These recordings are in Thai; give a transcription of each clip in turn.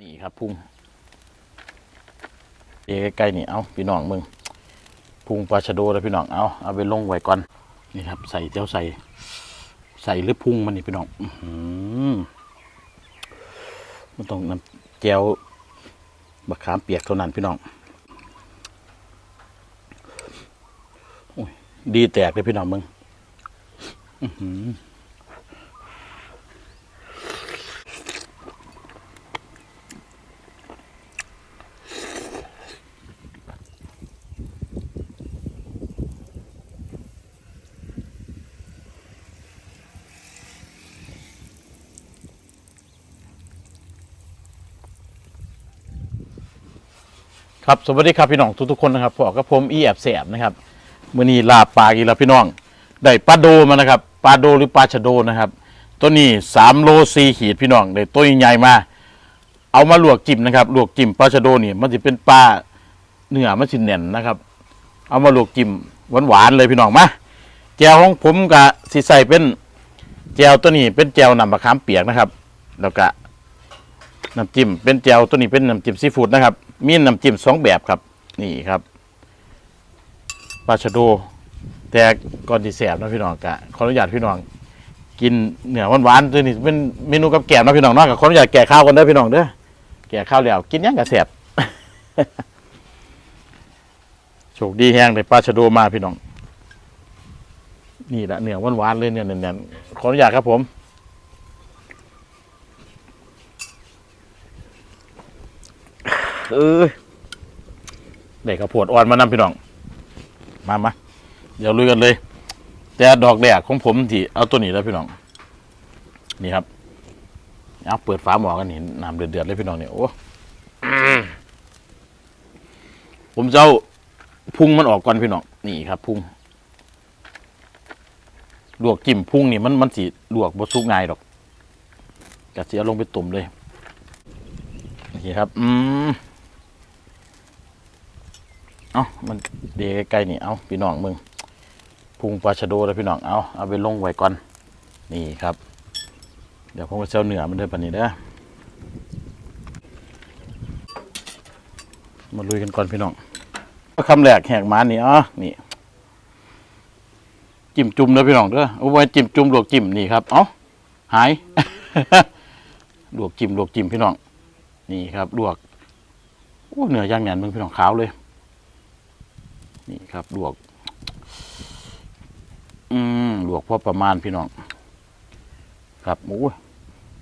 นี่ครับพุ่งเอใกล้ๆนี่เอาพี่น้องมึงพุ่งปลาชะโดแล้วพี่น้องเอาเอาไปลงไว้ก่อนนี่ครับ ใส่เจ้าใส่ ใส่หรือพุ่งมันนี่พี่น้องอมันต้องน้ำแก้วบักขามเปียกเท่านั้นพี่น้องอดีแตกเลยพี่น้องมึง อือหือ ครับสวัสดีครับพี่น้องทุกๆคนนะครับพอกับผมอีแอบแสบนะครับมื่อนี้ลาบปลาอีกแล้วพี่น้อง ได้ปลาโดมานะครับปลาโดหรือปลาชะโดนะครับ ตัวนี้สามโลสี่ขีดพี่น้องได้ตัวใหญ่มา เอามาลวกจิ้มนะครับลวกจิ้มปลาชะโดนี่มันจะเป็นปลาเนื้อมันสิแน่นนะครับ เอามาลวกจิ้มหวานๆเลยพี่น้องมาแจวของผมกับสีใส่เป็นแจวตัวนี้เป็นแจวนำมะขามเปียกนะครับ แล้วก็น้ำจิ้มเป็นแจวตัวนี้เป็นน้ำจิ้มซีฟู้ดนะครับ มีน้ำจิ้มสองแบบครับ นี่ครับปลาชะโดแต่ก่อนที่แสบนะพี่น้องกะขออนุญาตพี่น้อง กินเนื้อหวานๆตัวนี้เป็นเมนูกับแกมนะพี่น้องเนาะก็ขออนุญาตแก่ข้าวกันเด้อพี่น้องเด้อแก่ข้าวแล้วกินยังกะแสบโชคดีแห้งได้ปลาชะโดมาพี่น้อง นี่แหละเนื้อหวานๆเลยเนี่ยแน่นๆขออนุญาตครับผม เออเด็กกระปวดอ่อนมานำพี่น้อง มามาเดี๋ยวลุยกันเลย แต่ดอกแดกของผมที่เอาตัวนี้แล้วพี่น้อง นี่ครับเอาเปิดฝาหม้อกันนี่น้ำเดือดๆเลยพี่น้องเนี่ยโอ้อืมผมจะเอาพุงมันออกก่อนพี่น้องนี่ครับ พุงลวกจิ้มพุงนี่มันมันสีลวกบสุกง่ายดอกกะเสียลงไปตุ่มเลยนี่ครับ อืม เอามันเดีใกล้ๆนี่เอาพี่น้องมึงพุงปลาชะโดแล้วพี่น้องเอาเอาไปลงไว้ก่อนนี่ครับ เดี๋ยวผมจะเซลเหนือมันเด้อปนนี้เด้อมาลุยกันก่อนพี่น้องคำแรกแหกมานี่อ๋อนี่จิ้มจุ่มเด้อพี่น้องเด้อเอาไว้จิ้มจุ่มลวกจิ้มนี่ครับเอ้าหายลวกจิ้มลวกจิ้มพี่น้องนี่ครับลวกโอ้เนื้อย่างแหนมึงพี่น้องขาวเลย นี่ครับลวก อืมลวกพอประมาณพี่น้อง ครับหมู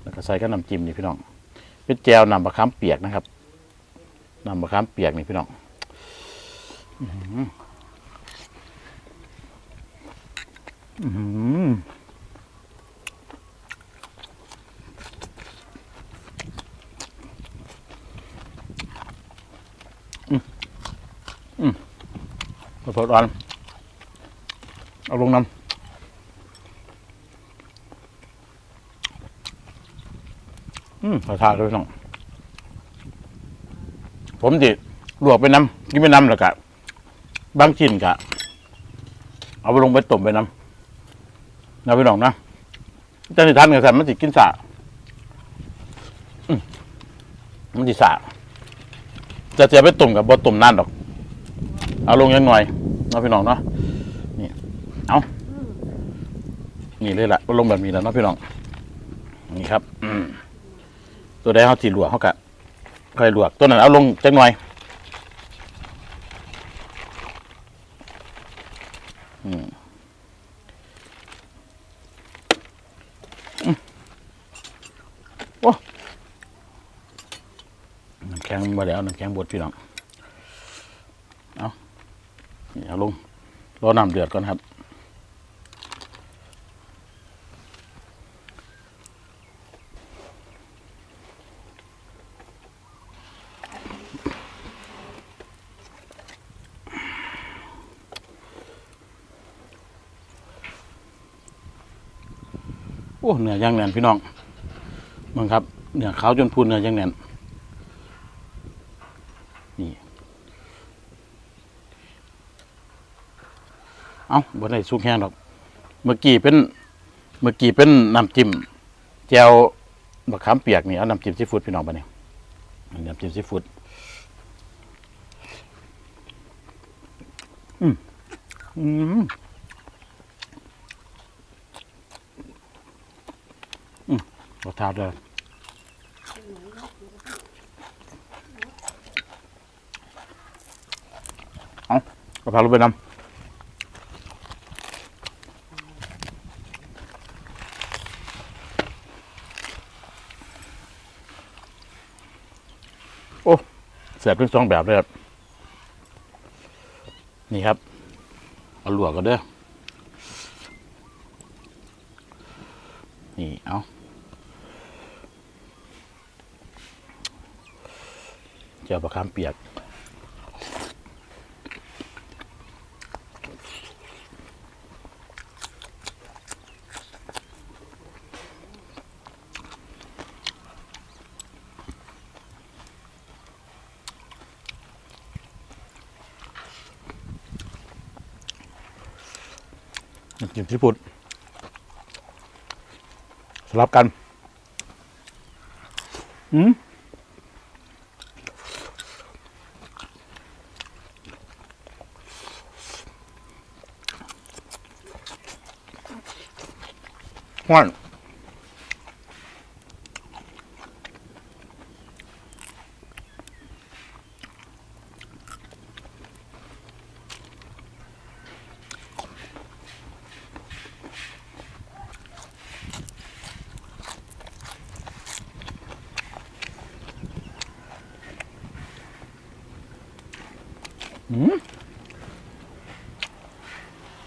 แล้วก็ใส่กระน้ำจิ้มนี่พี่น้อง เป็นแจวนำมะขามเปียกนะครับนำมะขามเปียกนี่พี่น้องอื้อหืออื้ อหือข้าวโพดอ่อนเอาลงน้ำอืมขอทานด้วยน้อง ผมจิลวกไปน้ำกินไปน้ำแล้วกะบางชิ้นกะ เอาไปลงไปต้มไปน้ำนะพี่น้องนะจะนิทานกับสันมันจิกินสะมันจิสะจะเสียไปต้มกับบต้มนานดอก เอาลงยังหน่อย เนาะพี่น้องเนาะนี่เอานี่เลยละเอาลงแบบนี้แล้วเนาะพี่น้องนี่ครับ อืมตัวใดเขาจีหลวกเขากะค่อยลวกตัวนั้นเอาลงจักหน่อยอืมอืมโอ้น้ำแข็งมาแล้วน้ำแข็งบดพี่น้อง นี่เอาลงรอน้ำเดือดก่อนครับโอ้เนื้อย่างแน่นพี่น้องมึงครับเนื้อขาวจนพูนเนื้อย่างแน่นนี่ เอาบนได้สุกแห้งดอก เมื่อกี้เป็น เมื่อกี้เป็นน้ำจิ้มแจวบะขามเปียกนี่เอาน้ำจิ้มซีฟู้ดพี่น้องไปเนี่ยน้ำจิ้มซีฟู้ดอืมอืมอืมรสชาติเลยเอากระเพราลงไปน้ำ เสียบทั้งสองแบบเลยครับ นี่ครับ เอาหลวกกันเด้อ นี่ เอาเจียวประคามเปียก จิ้มซีฟู้ดสลับกัน อืมหวาน อืม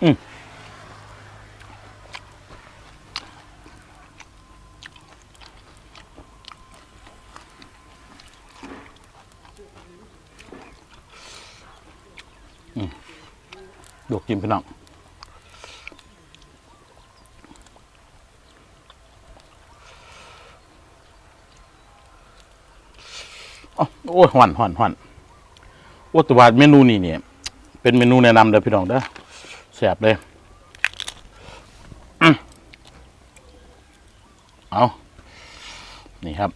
อืมดวกกินพี่น้องโอ้ยหอนหอนหอน โอ้ตัวาเมนูนี้เนี่ยเป็นเมนูแนะนำเด้อพี่น้องเด้อแซ่บเลยเอานี่ครับ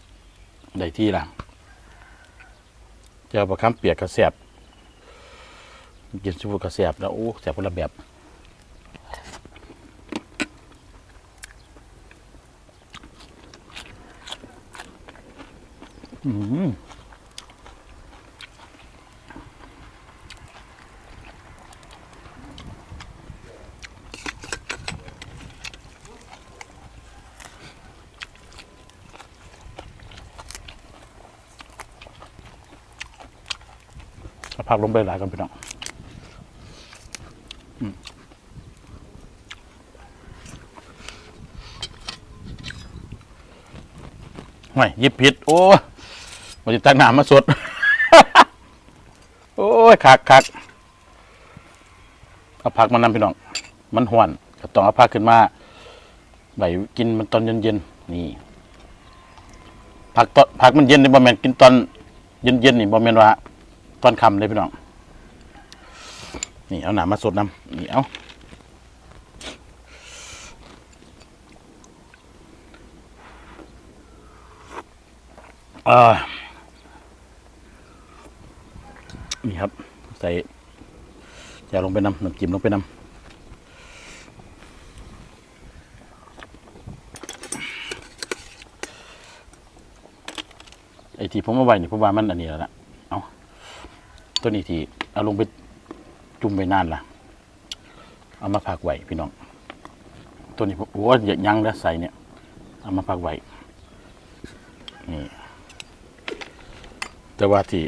ได้ที่ละเจ้าประคำเปียกกระแสบกินซูกระแสบแล้วโอ้แสบคนละแบบอืม เอาผักลงไปหลายกันพี่น้องอืมห่วยยิบผิด โอ้ยมันจะตั้งน้ำมาสด โอ้ยคักคักเอาผักมานำพี่น้อง มันหวนก็ต้องเอาผักขึ้นมาใบกินมันตอนเย็นๆนี่ผักตอนผักมันเย็นนี่บ่แม่นกินตอนเย็นๆนี่บ่แม่นว่า ตอนคำเลยพี่น้อง นี่เอาหนามาสดน้ำนี่เอาเอ่านี่ครับ ใส่จะลงไปน้ำน้ำจิ้มลงไปน้ำไอ้ที่ผมเอาไว้นี่ผมว่ามันอันนี้แล้วล่ะ ตัวนี้ที่เอาลงไปจุ่มไปนานละเอามาพักไว้พี่น้อง ตัวนี้ผมโอ้ยอย่ายั้งแล้วใส่เนี่ย เอามาพักไว้นี่แต่ว่าที่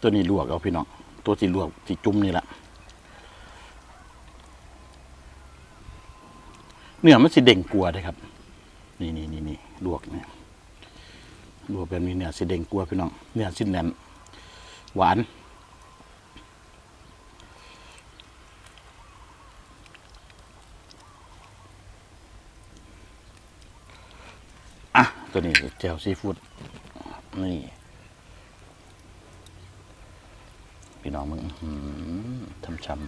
ตัวนี้ลวกเอาพี่น้อง ตัวที่ลวกที่จุ่มนี่แหละเนื้อมันสิเด่งกลัวเลยครับ นี่นี่นี่นี่ลวกเนี่ยลวกแบบนี้เนี่ยสิเด่งกลัวพี่น้องเนื้อสิแน่น หวาน อะ ตัวนี้แจ่วซีฟู้ดนี่ พี่น้องมึงอื้อหือช้ำ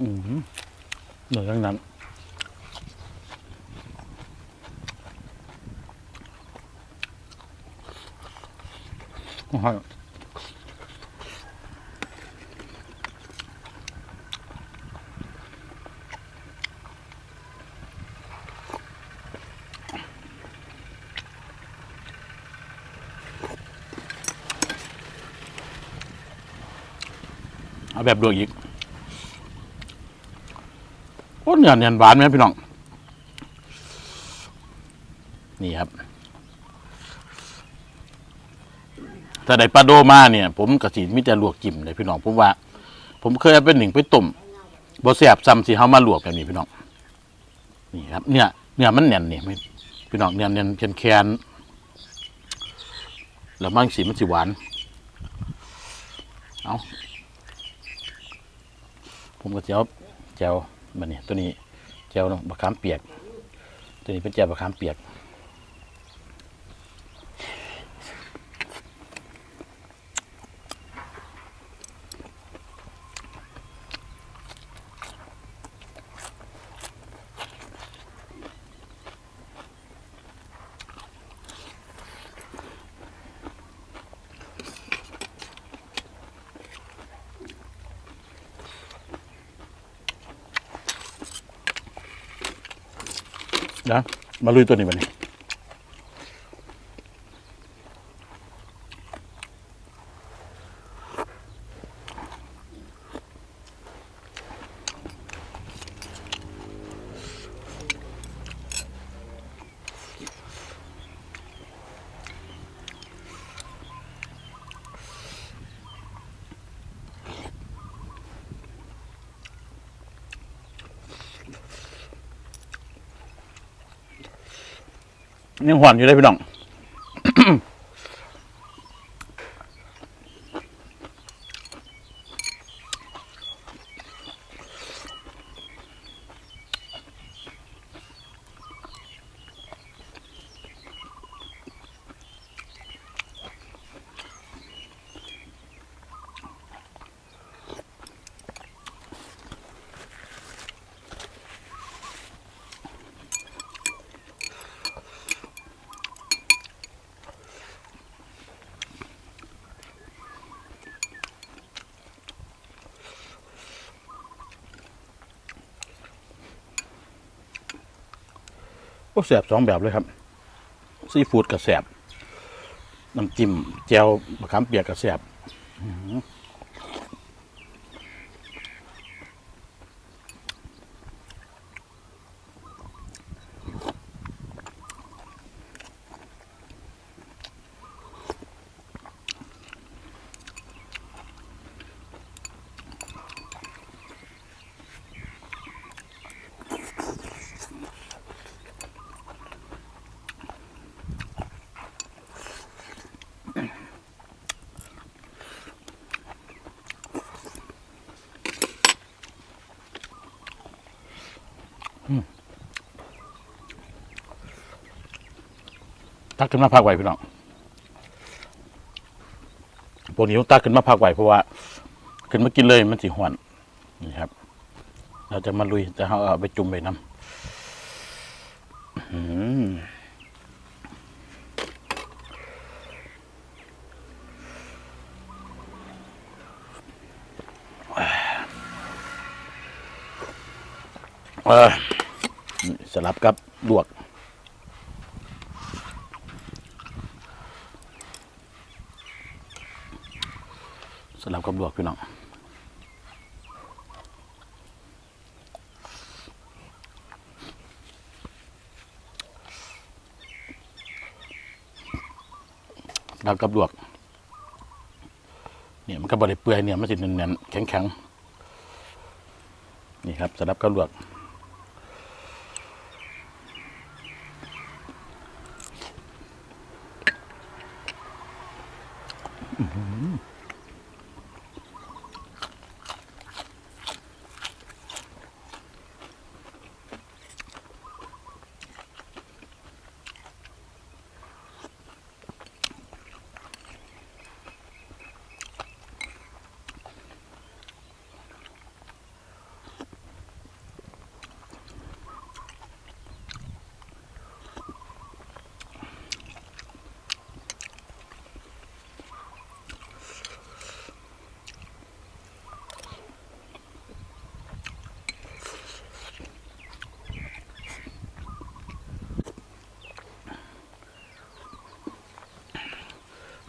อืมเหนือทั้งนั้น โอ้ยเอาแบบดวงอีก โอ้เนื้อเนียนหวานไหมพี่น้อง นี่ครับ ถ้าได้ปลาโดมาเนี่ย ผมกะสิมิแต่ลวกจิ้มเลยพี่น้องผมว่า ผมเคยเอาเป็นหนึ่งไปต้มบ่แซ่บซ้ำสิเฮามาลวกแบบนี้พี่น้องนี่ครับเนี่ยเนื้อมันแน่นเนี่ไม่พี่น้องเนื้อเนียนแข็งๆแล้วมันสีมันสิหวานเอาผมก็จะเอาแจวมันนี่ตัวนี้แจวบะขามเปียก ตัวนี้เป็นแจวบะขามเปียก นะมาลุยตัวนี้มันนี่ ยังหวานอยู่เลยพี่น้อง ก็แสบสองแบบเลยครับซีฟู้ดกับแสบน้ำจิ้มแจวมะขามเปียกกับแสบ ตักขึ้นมาพักไว้พี่น้องพวกนี้ต้องตักขึ้นมาพักไว้เพราะว่า ขึ้นมากินเลยมันสิหวนนี่ครับ เราจะมาลุยจะเอาเอาไปจุ่มไปน้ำอื้อหือเออนี่สลับกับลวก สลับกับลวกพี่น้องสลับกับลวกเนี่ยมันก็บริเปื่อยเนี่ยมันสิเน่นๆแข็งๆนี่ครับสลับกับลวก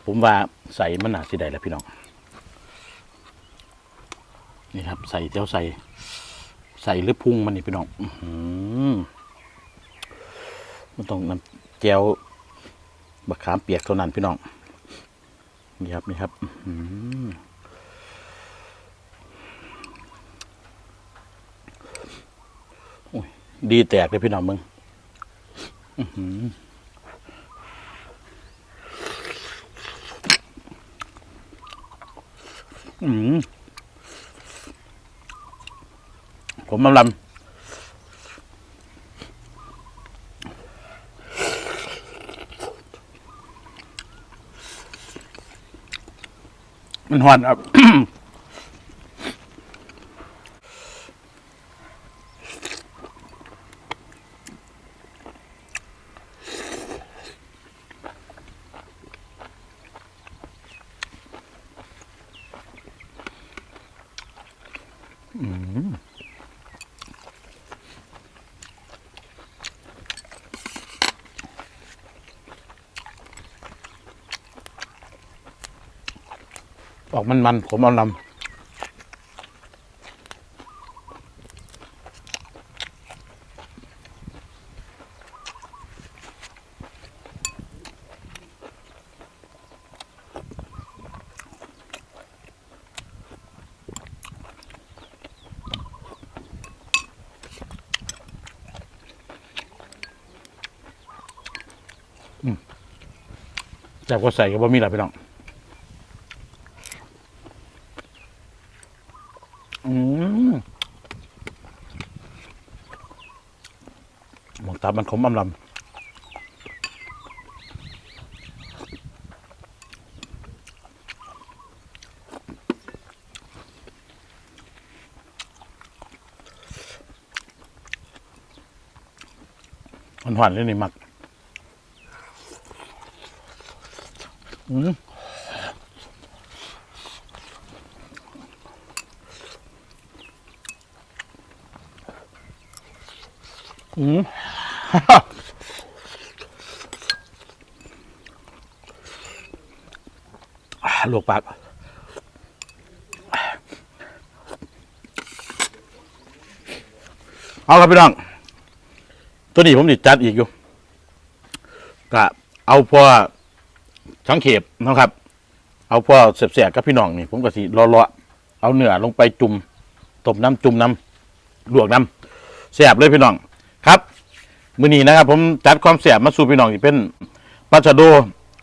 ผมว่าใส่มันหนาสิได้แล้วพี่น้อง นี่ครับ ใส่เจ้าใส่ ใส่หรือพุงมันนี่พี่น้องอมันต้องน้ำแจวบักขามเปียกเท่านั้นพี่น้อง นี่ครับนี่ครับดีแตกเลยพี่น้องมึง อือหือ ผมมลำลำมันหอนครับ ออกมันมันผมเอาลำจากว่าใส่ก็บ่มีหลายพี่น้อง อืม หมองตามันขมอำลำมันหวานเลยนี่มัก อืม อืม อ่า ลวกปากเอาครับพี่น้อง ตัวนี้ผมติดจัดอีกอยู่ก็เอาพอทั้งเข็บนะครับ เอาพอเสียบๆกับพี่น้องนี่ผมก็สิรอๆเอาเนื้อลงไปจุ่มต้มน้ำจุ่มน้ำลวกน้ำเสียบเลยพี่น้องครับมื้อนี้นะครับ ผมจัดความเสียบมาสู่พี่น้องที่เป็นปลาชะโด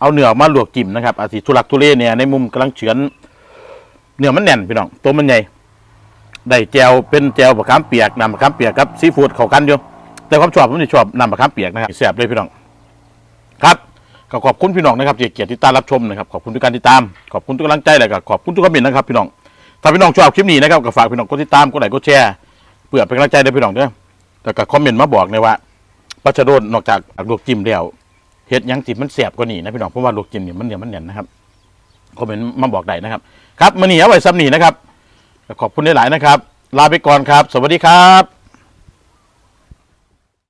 เอาเนื้อมาลวกจิ้มนะครับอาจสิทุลักทุเลเนี่ยในมุมกำลังเฉือนเนื้อมันแน่นพี่น้องตัวมันใหญ่ได้แจวเป็นแจวมะขามเปียกน้ำมะขามเปียกกับซีฟู้ดเข้ากันอยู่แต่ความชอบผมจะชอบน้ำมะขามเปียกนะครับแซ่บเลยพี่น้องครับก็ขอบคุณพี่น้องนะครับที่เกียรติติดตามรับชมนะครับขอบคุณทุกการติดตามขอบคุณทุกกำลังใจและก็ขอบคุณทุกคอมเมนต์นะครับพี่น้องถ้าพี่น้องชอบคลิปนี้นะครับก็ฝากพี่น้องกดติดตามกดไลค์กดแชร์เพื่อเป็นกำลังใจให้พี่น้องเด้อแล้วก็คอมเมนต์มาบอกในอยว่าปลาชโดนนอกจากลวกจิ้มแล้ว เห็ดยังจิมันแสบกว่านี้นะพี่น้องเพราะว่าลวกจิ้มเนี่ยมันเหนียวมันเหน่นนะครับคอมเมนต์มาบอกได้นะครับ ครับมันเหนียวไว้ซ้ำหนีนะครับขอบคุณได้หลายนะครับ ลาไปก่อนครับ สวัสดีครับ